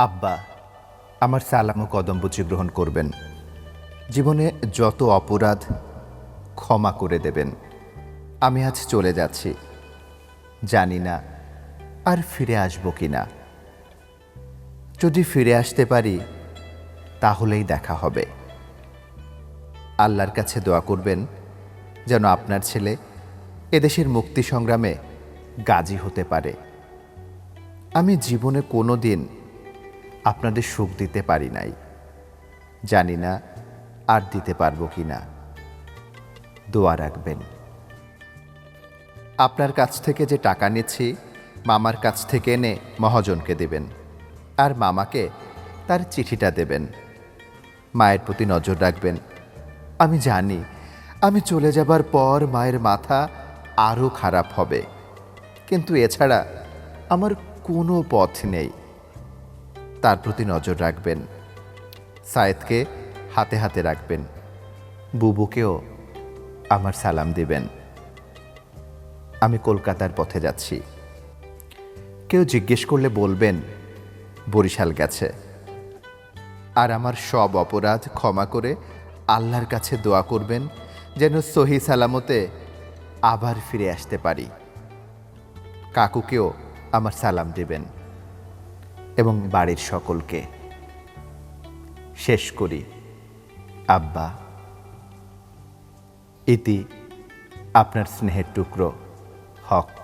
আব্বা, আমার সালাম ও কদম বুঝি গ্রহণ করবেন। জীবনে যত অপরাধ ক্ষমা করে দেবেন। আমি আজ চলে যাচ্ছি। জানি না আর ফিরে আসব কি না যদি ফিরে আসতে পারি, তাহলেই দেখা হবে। আল্লাহর কাছে দোয়া করবেন যেন আপনার ছেলে এদেশের মুক্তি সংগ্রামে গাজী হতে পারে। আমি জীবনে কোনো দিন আপনাদের সুখ দিতে পারি নাই। জানি না আর দিতে পারব কি না। দোয়া রাখবেন। আপনার কাছ থেকে যে টাকা নিচ্ছি, মামার কাছ থেকে এনে মহাজনকে দেবেন। আর মামাকে তার চিঠিটা দেবেন। মায়ের প্রতি নজর রাখবেন। আমি জানি, আমি চলে যাবার পর মায়ের মাথা আরও খারাপ হবে। কিন্তু এছাড়া আমার কোনো পথ নেই। তার প্রতি নজর রাখবেন। সায়েদকে হাতে হাতে রাখবেন। বুবুকেও আমার সালাম দিবেন। আমি কলকাতার পথে যাচ্ছি। কেউ জিজ্ঞেস করলে বলবেন, বরিশাল গেছে। আর আমার সব অপরাধ ক্ষমা করে আল্লাহর কাছে দোয়া করবেন, যেন সহি সালামতে আবার ফিরে আসতে পারি। কাকুকেও আমার সালাম দেবেন। এবং বাড়ির সকলকে। শেষ করি। আব্বা ইতি আপনার স্নেহের টুকরো হক।